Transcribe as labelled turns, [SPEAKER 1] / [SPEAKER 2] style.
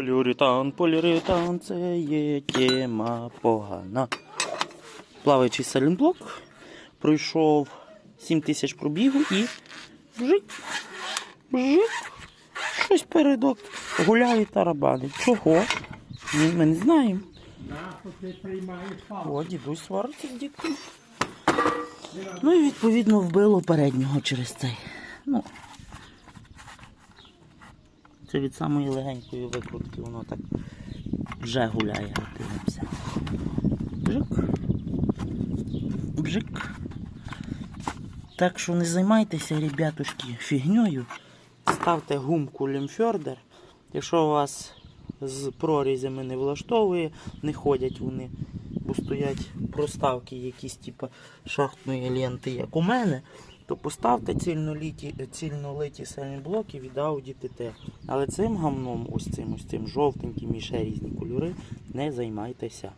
[SPEAKER 1] Поліуретан, поліуретан, це є тема погана. Плаваючий салінблок пройшов 7 тисяч пробігу і бжик, бжик, щось передок гуляє тарабани. Чого? Ні, Ми не знаємо. О, дідусь свариться з дітком. Ну і відповідно вбило переднього через цей. Ну, це від самої легенької викрутки воно так вже гуляє, дивимося. Бжик. Бжик. Так що не займайтеся, ребятушки, фігньою. Ставте гумку Лімфьордер. Якщо вас з прорізями не влаштовує, не ходять вони, бо стоять проставки якісь типу шахтної ленти, як у мене, то поставте цільноліті, цільнолиті блоки від Audi TT. Але цим гамном, ось цим, ось цим жовтеньким і ще різні кольори, не займайтеся.